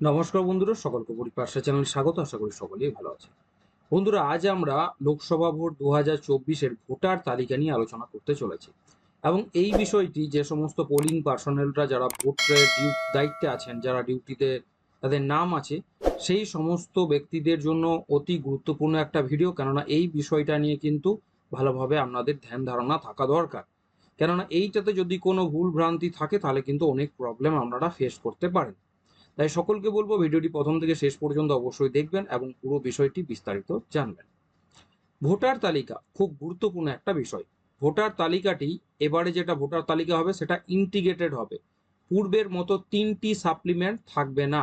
নমস্কার বন্ধুরা, সকলকে পরিপার্শ্বা চ্যানেল স্বাগত, আশা করি সকলেই ভালো আছে বন্ধুরা, আজ আমরা লোকসভা ভোট দু হাজার চব্বিশের ভোটার তালিকা নিয়ে আলোচনা করতে চলেছি এবং এই বিষয়টি যে সমস্ত পোলিং পার্সোনেলরা যারা ভোটের ডিউ দায়িত্বে আছেন, যারা ডিউটিতে তাদের নাম আছে, সেই সমস্ত ব্যক্তিদের জন্য অতি গুরুত্বপূর্ণ একটা ভিডিও কেননা এই বিষয়টা নিয়ে কিন্তু ভালোভাবে আপনাদের ধ্যান ধারণা থাকা দরকার। কেননা এইটাতে যদি কোনো ভুল ভ্রান্তি থাকে, তাহলে কিন্তু অনেক প্রবলেম আপনারা ফেস করতে পারেন। তাই সকলকে বলব ভিডিওটি প্রথম থেকে শেষ পর্যন্ত অবশ্যই দেখবেন এবং পুরো বিষয়টি বিস্তারিত জানবেন। ভোটার তালিকা খুব গুরুত্বপূর্ণ একটা বিষয়। ভোটার তালিকাটি এবারে যেটা ভোটার তালিকা হবে সেটা ইন্টিগ্রেটেড হবে। পূর্বের মতো তিনটি সাপ্লিমেন্ট থাকবে না।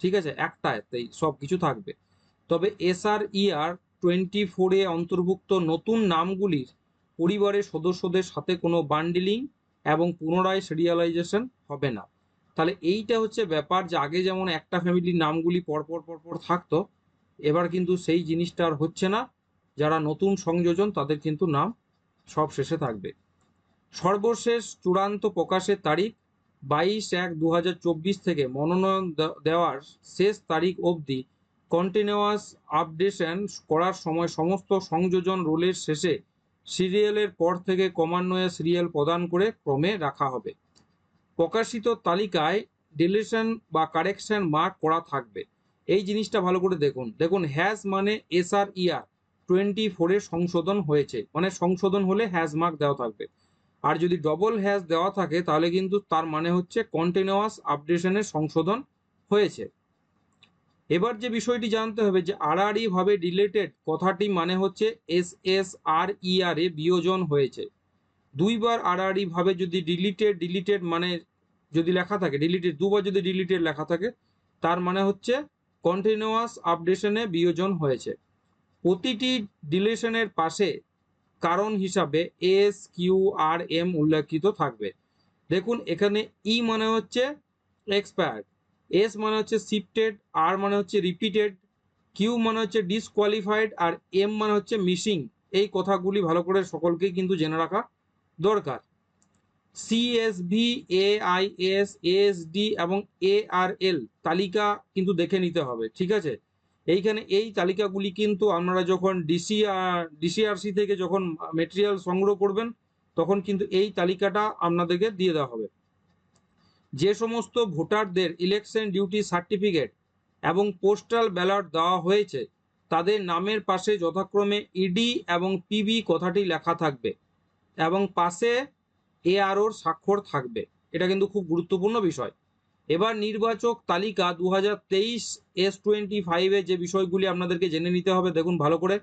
ঠিক আছে? একটাতেই সব কিছু থাকবে। তবে এসআর ইআর টোয়েন্টি ফোরে অন্তর্ভুক্ত নতুন নামগুলির পরিবারের সদস্যদের সাথে কোনো বান্ডিলিং এবং পুনরায় সিরিয়ালাইজেশন হবে না। তাহলে এইটা হচ্ছে ব্যাপার যে আগে যেমন একটা ফ্যামিলির নামগুলি পরপর পরপর থাকতো, এবার কিন্তু সেই জিনিসটা আর হচ্ছে না। যারা নতুন সংযোজন, তাদের কিন্তু নাম সব শেষে থাকবে। সর্বশেষ চূড়ান্ত প্রকাশের তারিখ বাইশ এক দু থেকে। মনোনয়ন দেওয়ার শেষ তারিখ অবধি কন্টিনিউয়াস আপডেশন করার সময় সমস্ত সংযোজন রোলের শেষে সিরিয়ালের পর থেকে ক্রমান্বয়ে সিরিয়াল প্রদান করে ক্রমে রাখা হবে। প্রকাশিত তালিকায় ডিলিশন বা কারেকশন মার্ক করা থাকবে। এই জিনিসটা ভালো করে দেখুন। দেখুন হ্যাজ মানে এস আর ইয়ার টোয়েন্টি ফোরে সংশোধন হয়েছে। মানে সংশোধন হলে হ্যাজ মার্ক দেওয়া থাকবে। আর যদি ডবল হ্যাজ দেওয়া থাকে, তাহলে কিন্তু তার মানে হচ্ছে কন্টিনিউয়াস আপডেশনের সংশোধন হয়েছে। এবার যে বিষয়টি জানতে হবে যে আড়াআড়ি ভাবে রিলেটেড কথাটি মানে হচ্ছে এস এস আর ইআর এ বিয়োজন হয়েছে। দুইবার আড়াআড়ি ভাবে যদি ডিলিটেড ডিলিটেড মানে যদি লেখা থাকে ডিলিটেড দুবার যদি ডিলিটেড লেখা থাকে, তার মানে হচ্ছে কন্টিনিউয়াস আপডেশনে বিয়োজন হয়েছে। প্রতিটি ডিলেশনের পাশে কারণ হিসাবে এস কিউ আর এম উল্লেখিত থাকবে। দেখুন, এখানে ই মানে হচ্ছে এক্সপায়ার্ড এস মানে হচ্ছে শিফটেড আর মানে হচ্ছে রিপিটেড কিউ মানে হচ্ছে ডিসকোয়ালিফাইড আর এম মানে হচ্ছে মিসিং এই কথাগুলি ভালো করে সকলকেই কিন্তু জেনে রাখা দরকার। সিএসভি এআইএস এএসডি এবং এআরএল তালিকা কিন্তু দেখে নিতে হবে, ঠিক আছে? এইখানে এই তালিকাগুলি কিন্তু আপনারা যখন ডিসিআর ডিসিআরসি থেকে যখন মেটেরিয়াল সংগ্রহ করবেন, তখন কিন্তু এই তালিকাটা আপনাদেরকে দিয়ে দেওয়া হবে। যে সমস্ত ভোটারদের ইলেকশন ডিউটি সার্টিফিকেট এবং পোস্টাল ব্যালট দেওয়া হয়েছে, তাদের নামের পাশে যথাক্রমে ইডি এবং পিবি কথাটি লেখা থাকবে। এবং পাশে এআরওর স্বাক্ষর থাকবে। এটা কিন্তু খুব গুরুত্বপূর্ণ বিষয়। এবার নির্বাচক তালিকা দু হাজার তেইশ এস টোয়েন্টি ফাইভে যে বিষয়গুলি আপনাদেরকে জেনে নিতে হবে, দেখুন ভালো করে।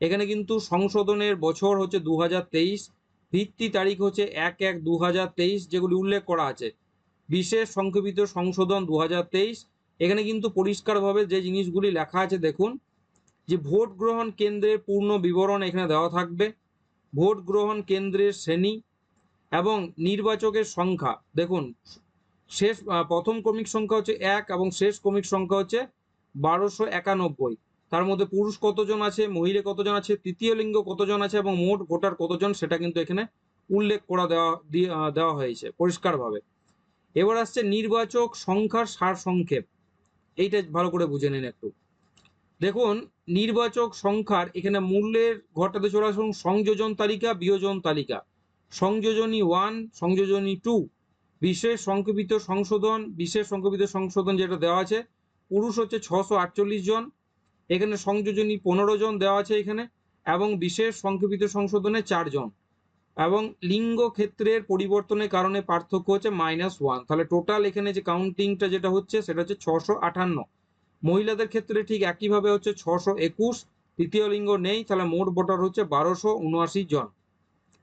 এখানে কিন্তু সংশোধনের বছর হচ্ছে দু হাজার তেইশ, ভিত্তি তারিখ হচ্ছে এক এক দু হাজার তেইশ যেগুলি উল্লেখ করা আছে। বিশেষ সংক্ষেপিত সংশোধন দু হাজার তেইশ। এখানে কিন্তু পরিষ্কারভাবে যে জিনিসগুলি লেখা আছে, দেখুন, যে ভোট গ্রহণ কেন্দ্রের পূর্ণ বিবরণ এখানে দেওয়া থাকবে। ভোট গ্রহণ কেন্দ্রের শ্রেণি এবং নির্বাচকের সংখ্যা। দেখুন, শেষ প্রথম ক্রমিক সংখ্যা হচ্ছে এক এবং শেষ ক্রমিক সংখ্যা হচ্ছে বারোশো একানব্বই। তার মধ্যে পুরুষ কতজন আছে, মহিলা কতজন আছে, তৃতীয় লিঙ্গ কতজন আছে এবং মোট ভোটার কতজন সেটা কিন্তু এখানে উল্লেখ করা দেওয়া দেওয়া হয়েছে পরিষ্কারভাবে। এবার আসছে নির্বাচক সংখ্যার সার সংক্ষেপ এইটা ভালো করে বুঝে নিন একটু। দেখুন নির্বাচক সংখ্যার এখানে মূল্যের ঘটাতে চলে আসুন, সংযোজন তালিকা, বিয়োজন তালিকা। সংযোজনী ওয়ান সংযোজনী টু বিশেষ সংক্ষেপিত সংশোধন, বিশেষ সংক্ষেপিত সংশোধন যেটা দেওয়া আছে, পুরুষ হচ্ছে ছশো আটচল্লিশ জন, এখানে সংযোজনী পনেরো জন দেওয়া আছে এখানে, এবং বিশেষ সংক্ষেপিত সংশোধনে চারজন এবং লিঙ্গ ক্ষেত্রের পরিবর্তনের কারণে পার্থক্য হচ্ছে মাইনাস ওয়ান তাহলে টোটাল এখানে যে কাউন্টিংটা যেটা হচ্ছে, সেটা হচ্ছে ছশো আটান্ন। মহিলাদের ক্ষেত্রে ঠিক একইভাবে হচ্ছে ছশো একুশ, তৃতীয় লিঙ্গ নেই, তাহলে মোট ভোটার হচ্ছে বারোশো উনআশি জন।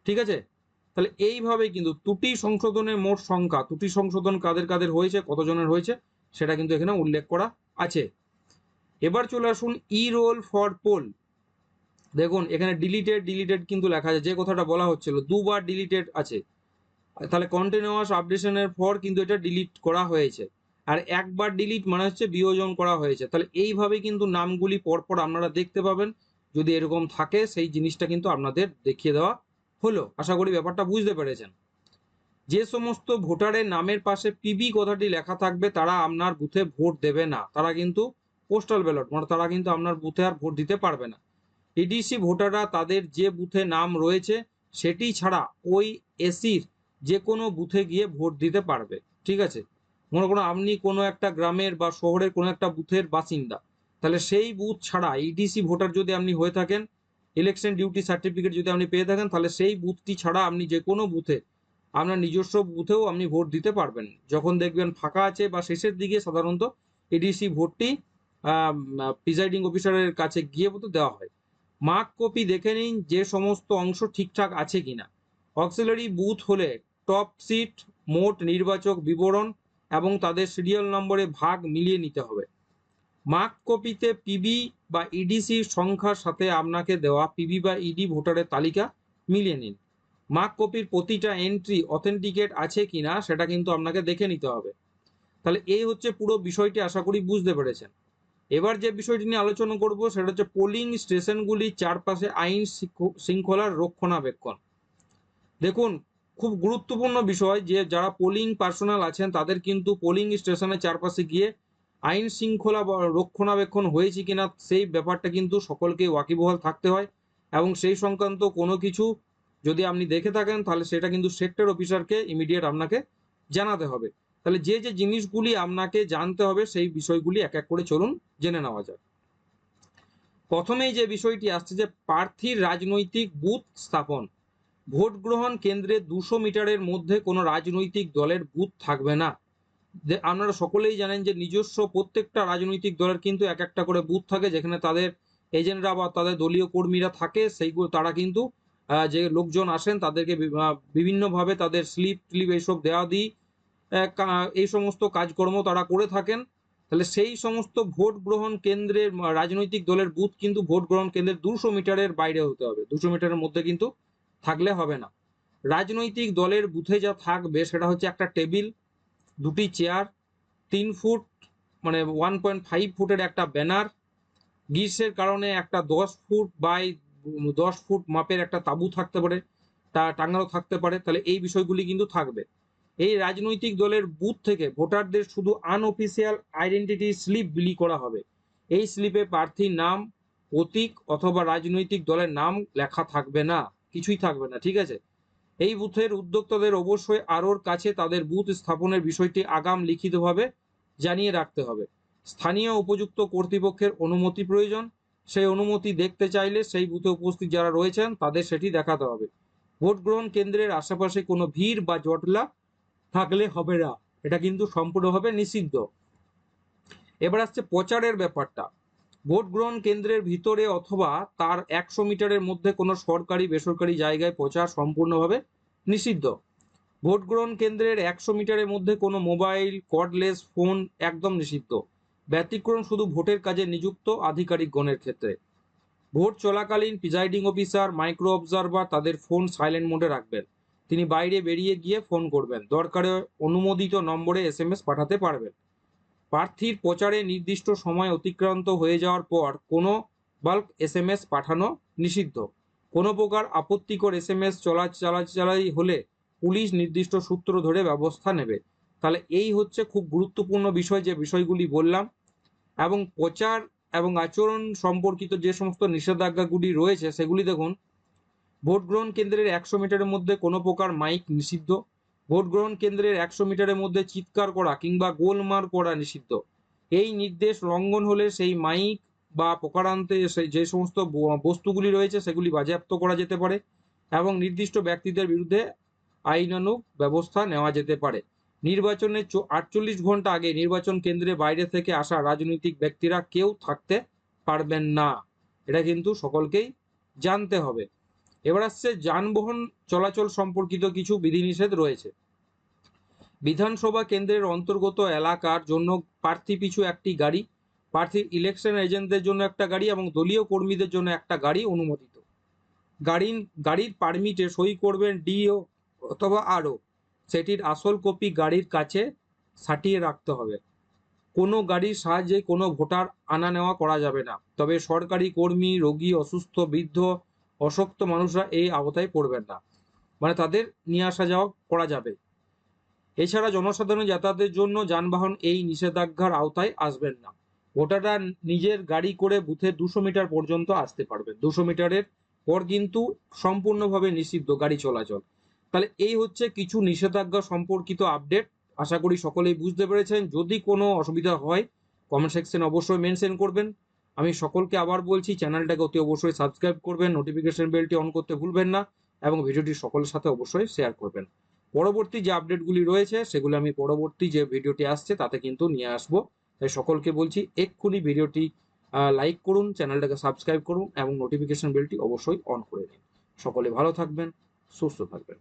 ঠিক আছে? তাহলে এইভাবে কিন্তু ত্রুটি সংশোধনের মোট সংখ্যা, ত্রুটি সংশোধন কাদের কাদের হয়েছে, কতজনের হয়েছে, সেটা কিন্তু এখানে উল্লেখ করা আছে। এবার চলে আসুন ই রোল ফর পোল দেখুন, এখানে ডিলিটেড ডিলিটেড কিন্তু লেখা আছে, যে কথাটা বলা হচ্ছিল, দুবার ডিলিটেড আছে। তাহলে কন্টিনিউয়াস আপডেশনের পর কিন্তু এটা ডিলিট করা হয়েছে। আর একবার ডিলিট মানে হচ্ছে বিয়োজন করা হয়েছে। তাহলে এইভাবে কিন্তু নামগুলি পরপর আপনারা দেখতে পাবেন। যদি এরকম থাকে, সেই জিনিসটা কিন্তু আপনাদের দেখিয়ে দেওয়া হলো। আশা করি ব্যাপারটা বুঝতে পেরেছেন। যে সমস্ত ভোটারের নামের পাশে পিবি কথাটি লেখা থাকবে, তারা আপনার বুথে ভোট দেবে না। তারা কিন্তু পোস্টাল ব্যালট মানে তারা কিন্তু আপনার বুথে আর ভোট দিতে পারবে না। ইডিসি ভোটাররা তাদের যে বুথে নাম রয়েছে, সেটি ছাড়া ওই এসির যে কোনো বুথে গিয়ে ভোট দিতে পারবে। ঠিক আছে? মনে করুন আপনি কোনো একটা গ্রামের বা শহরের কোনো একটা বুথের বাসিন্দা, তাহলে সেই বুথ ছাড়া ইডিসি ভোটার যদি আপনি হয়ে থাকেন ইলেকশন ডিউটি সার্টিফিকেট যদি আপনি পেয়ে থাকেন, তাহলে সেই বুথটি ছাড়া আপনি যে কোনো বুথে আপনার নিজস্ব বুথেও আপনি ভোট দিতে পারবেন। যখন দেখবেন ফাঁকা আছে বা শেষের দিকে সাধারণত এডিসি ভোটটি প্রিজাইডিং অফিসারের কাছে গিয়ে মতো দেওয়া হয়। মার্ক কপি দেখে নিন যে সমস্ত অংশ ঠিকঠাক আছে কিনা। অক্সিলারি বুথ হলে টপ সিট মোট নির্বাচক বিবরণ এবং তাদের সিরিয়াল নম্বরে ভাগ মিলিয়ে নিতে হবে। মার্ক কপিতে পিবি বা ইডিসির সংখ্যার সাথে আপনাকে দেওয়া পিবি বা ইডি ভোটারের তালিকা মিলিয়ে নিন। মার্ক কপির প্রতিটা এন্ট্রি অথেন্টিকেট আছে কিনা সেটা কিন্তু আপনাকে দেখে নিতে হবে। তাহলে এই হচ্ছে পুরো বিষয়টি, আশা করি বুঝতে পেরেছেন। এবার যে বিষয়টি নিয়ে আলোচনা করব সেটা হচ্ছে পোলিং স্টেশনগুলির চারপাশে আইন শৃঙ্খলার রক্ষণাবেক্ষণ। দেখুন খুব গুরুত্বপূর্ণ বিষয় যে যারা পোলিং পার্সোনাল আছেন, তাদের কিন্তু পোলিং স্টেশনের চারপাশে গিয়ে আইন শৃঙ্খলা রক্ষণাবেক্ষণ হয়েছে কিনা সেই ব্যাপারটা কিন্তু সকলকে ওয়াকিবহাল থাকতে হয়। এবং সেই সংক্রান্ত কোনো কিছু যদি আপনি দেখে থাকেন, তাহলে সেটা কিন্তু সেক্টর অফিসারকে ইমিডিয়েট আপনাকে জানাতে হবে। তাহলে যে যে জিনিসগুলি আপনাকে জানতে হবে, সেই বিষয়গুলি এক এক করে চলুন জেনে নেওয়া যাক। প্রথমেই যে বিষয়টি আসছে যে প্রার্থীর রাজনৈতিক বুথ স্থাপন। ভোট গ্রহণ কেন্দ্রে দুশো মিটারের মধ্যে কোনো রাজনৈতিক দলের বুথ থাকবে না। আপনারা সকলেই জানেন যে নিজস্ব প্রত্যেকটা রাজনৈতিক দলের কিন্তু এক একটা করে বুথ থাকে, যেখানে তাদের এজেন্টরা বা তাদের দলীয় কর্মীরা থাকে। সেইগুলো তারা কিন্তু যে লোকজন আসেন তাদেরকে বিভিন্নভাবে তাদের স্লিপ টিলিপ এইসব দেওয়া দিই। এই সমস্ত কাজকর্ম তারা করে থাকেন। তাহলে সেই সমস্ত ভোট গ্রহণ কেন্দ্রের রাজনৈতিক দলের বুথ কিন্তু ভোট গ্রহণ কেন্দ্রের দুশো মিটারের বাইরে হতে হবে। দুশো মিটারের মধ্যে কিন্তু থাকলে হবে না। রাজনৈতিক দলের বুথে যা থাকবে, সেটা হচ্ছে একটা টেবিল, দুটি চেয়ার, তিন ফুট মানে ওয়ান পয়েন্ট ফাইভ ফুটের একটা ব্যানার, গ্রীষ্মের কারণে একটা দশ ফুট বাই দশ ফুট মাপের একটা তাঁবু থাকতে পারে, তা টাঙানো থাকতে পারে, তাহলে এই বিষয়গুলি কিন্তু থাকবে। এই রাজনৈতিক দলের বুথ থেকে ভোটারদের শুধু আনঅফিসিয়াল আইডেন্টিটি স্লিপ বিলি করা হবে। এই স্লিপে প্রার্থীর নাম, প্রতীক অথবা রাজনৈতিক দলের নাম লেখা থাকবে না। কিছুই থাকবে না, ঠিক আছে? এই বুথের উদ্যোক্তাদের অবশ্যই আরোর কাছে তাদের বুথ স্থাপনের বিষয়টি আগাম লিখিতভাবে জানিয়ে রাখতে হবে। স্থানীয় উপযুক্ত কর্তৃপক্ষের অনুমতি প্রয়োজন। সেই অনুমতি দেখতে চাইলে সেই বুথে উপস্থিত যারা রয়েছেন তাদের সেটি দেখাতে হবে। ভোট গ্রহণ কেন্দ্রের আশেপাশে কোনো ভিড় বা জটলা থাকলে হবে না। এটা কিন্তু সম্পূর্ণভাবে নিষিদ্ধ। এবার আসছে প্রচারের ব্যাপারটা। ভোট গ্রহণ কেন্দ্রের ভিতরে অথবা তার একশো মিটারের মধ্যে কোনো সরকারি, বেসরকারি জায়গায় প্রচার সম্পূর্ণভাবে নিষিদ্ধ। ভোট গ্রহণ কেন্দ্রের একশো মিটারের মধ্যে কোনো মোবাইল, কর্ডলেস ফোন একদম নিষিদ্ধ। ব্যতিক্রম শুধু ভোটের কাজে নিযুক্ত আধিকারিকগণের ক্ষেত্রে। ভোট চলাকালীন প্রিজাইডিং অফিসার, মাইক্রো অবজারভার তাদের ফোন সাইলেন্ট মোডে রাখবেন। তিনি বাইরে বেরিয়ে গিয়ে ফোন করবেন। দরকারে অনুমোদিত নম্বরে এস পাঠাতে পারবেন। প্রার্থীর প্রচারে নির্দিষ্ট সময় অতিক্রান্ত হয়ে যাওয়ার পর কোনো বাল্ক এসএমএস পাঠানো নিষিদ্ধ। কোনো প্রকার আপত্তিকর এস এম এস চলা চালাচালাই হলে পুলিশ নির্দিষ্ট সূত্র ধরে ব্যবস্থা নেবে। তাহলে এই হচ্ছে খুব গুরুত্বপূর্ণ বিষয় যে বিষয়গুলি বললাম। এবং প্রচার এবং আচরণ সম্পর্কিত যে সমস্ত নিষেধাজ্ঞাগুলি রয়েছে, সেগুলি দেখুন। ভোট গ্রহণ কেন্দ্রের একশো মিটারের মধ্যে কোনো প্রকার মাইক নিষিদ্ধ। ভোট গ্রহণ কেন্দ্রের একশো মিটারের মধ্যে চিৎকার করা কিংবা গোলমার করা নিষিদ্ধ। এই নির্দেশ লঙ্ঘন হলে সেই মাইক বা প্রকারান্তে যে সমস্ত বস্তুগুলি রয়েছে সেগুলি বাজেয়াপ্ত করা যেতে পারে এবং নির্দিষ্ট ব্যক্তিদের বিরুদ্ধে আইনানুগ ব্যবস্থা নেওয়া যেতে পারে। নির্বাচনের আটচল্লিশ ঘণ্টা আগে নির্বাচন কেন্দ্রে বাইরে থেকে আসা রাজনৈতিক ব্যক্তিরা কেউ থাকতে পারবেন না। এটা কিন্তু সকলকেই জানতে হবে। এবার আসছে যানবাহন চলাচল সম্পর্কিত কিছু বিধিনিষেধ রয়েছে। বিধানসভা কেন্দ্রের অন্তর্গত এলাকার জন্য প্রার্থী পিছু একটি গাড়ি প্রার্থীর ইলেকশন এজেন্টদের জন্য একটা গাড়ি এবং দলীয় কর্মীদের জন্য একটা গাড়ি অনুমোদিত। গাড়ি গাড়ির পারমিটে সই করবেন ডিও অথবা আরও সেটির আসল কপি গাড়ির কাছে সাটিয়ে রাখতে হবে। কোনো গাড়ির সাহায্যে কোনো ভোটার আনা নেওয়া করা যাবে না। তবে সরকারি কর্মী, রোগী, অসুস্থ, বৃদ্ধ অশক্ত মানুষরা এই আওতায় পড়বেন না। মানে তাদের নিয়ে আসা যাওয়া করা যাবে। এছাড়া জনসাধারণ যাতায়াতের জন্য যানবাহন এই নিষেধাজ্ঞার আওতায় আসবেন না। ভোটাররা নিজের গাড়ি করে বুথে দুশো মিটার পর্যন্ত আসতে পারবে দুশো মিটারের পর কিন্তু সম্পূর্ণভাবে নিষিদ্ধ গাড়ি চলাচল। তাহলে এই হচ্ছে কিছু নিষেধাজ্ঞা সম্পর্কিত আপডেট। আশা করি সকলেই বুঝতে পেরেছেন। যদি কোনো অসুবিধা হয় কমেন্ট সেকশন অবশ্যই মেনশন করবেন। আমি সকলকে আবার বলছি, চ্যানেলটাকে অতি অবশ্যই সাবস্ক্রাইব করবেন নোটিফিকেশন বেলটি অন করতে ভুলবেন না এবং ভিডিওটি সকলের সাথে অবশ্যই শেয়ার করবেন। পরবর্তী যে আপডেটগুলি রয়েছে, সেগুলো আমি পরবর্তী যে ভিডিওটি আসছে, তাতে কিন্তু নিয়ে আসব। তাই সকলকে বলছি, এক্ষুনি ভিডিওটি লাইক করুন, চ্যানেলটাকে সাবস্ক্রাইব করুন এবং নোটিফিকেশন বেলটি অবশ্যই অন করে দিন। সকলে ভালো থাকবেন, সুস্থ থাকবেন।